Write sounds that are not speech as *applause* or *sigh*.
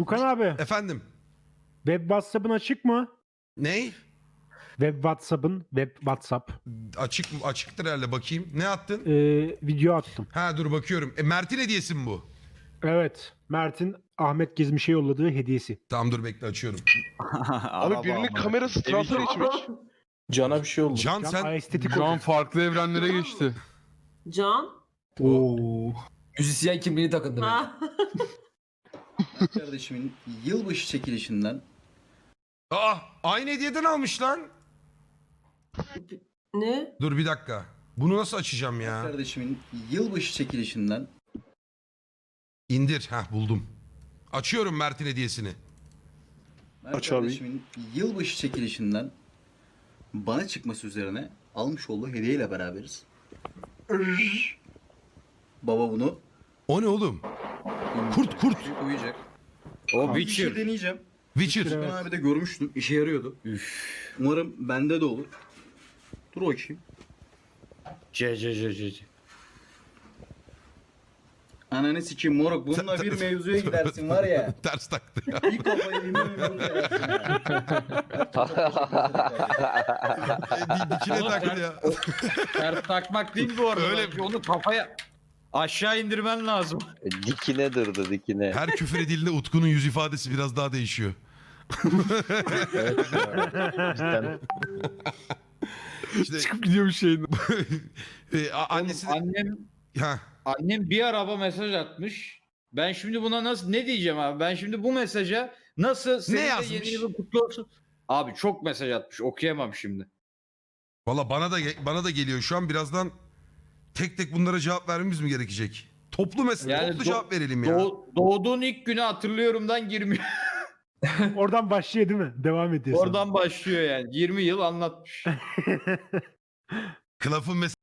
Tukan abi Efendim. web WhatsApp'ın açık mı? Ney? Web WhatsApp'ın web WhatsApp. Açık mı? Açıktır herhalde bakayım. Ne attın? Ee, video attım. Ha dur bakıyorum. E, Mert'in hediyesi mi bu? Evet. Mert'in Ahmet Gezmiş'e yolladığı hediyesi. Tamam dur bekle açıyorum. *laughs* Abi birinin kamerası transfer içmiş. Cana bir şey oldu. Can Can sen estetik Şu an olacak. farklı evrenlere geçti. Can. Oo. Müzisyen kimliğini takındı. Ha. *laughs* kardeşimin yılbaşı çekilişinden Aa aynı hediyeden almış lan. ne? Dur bir dakika. Bunu nasıl açacağım ya? kardeşimin yılbaşı çekilişinden İndir. Heh buldum. Açıyorum Mert'in hediyesini. Mert Aç abi. kardeşimin yılbaşı çekilişinden bana çıkması üzerine almış olduğu hediyeyle beraberiz. Baba bunu O ne oğlum? Kurt kurt. uyuyacak. O Bir şey deneyeceğim. Witcher. Ben abi de görmüştüm. işe yarıyordu. Umarım bende de olur. Dur bakayım. C C C C. C. Ananı sikeyim moruk. Bununla bir mevzuya gidersin var ya. *laughs* Ters taktı ya. Bir kafayı yemin ediyorum yersin ya. Di- Dikine taktı ya. Ters takmak değil bu arada. Öyle- Öyle. Onu kafaya aşağı indirmen lazım. Dikine durdu dikine. Her küfür edildiğinde Utku'nun yüz ifadesi biraz daha değişiyor. Cidden. İşte Çıkıp gidiyor bir şeyin. *laughs* e, a- annesi de... Annem Ha, annem bir araba mesaj atmış. Ben şimdi buna nasıl ne diyeceğim abi? Ben şimdi bu mesaja nasıl senin de yazmış? yeni yılın kutlu olsun. Abi çok mesaj atmış. Okuyamam şimdi. Valla bana da ge- bana da geliyor şu an birazdan tek tek bunlara cevap vermemiz mi gerekecek? Toplu mesela Yani toplu do- cevap verelim ya. Doğ- doğduğun ilk günü hatırlıyorumdan girmiyor. *laughs* Oradan başlıyor değil mi? Devam ediyor. sonra. Oradan başlıyor yani. 20 yıl anlatmış. *laughs* Klaf'ın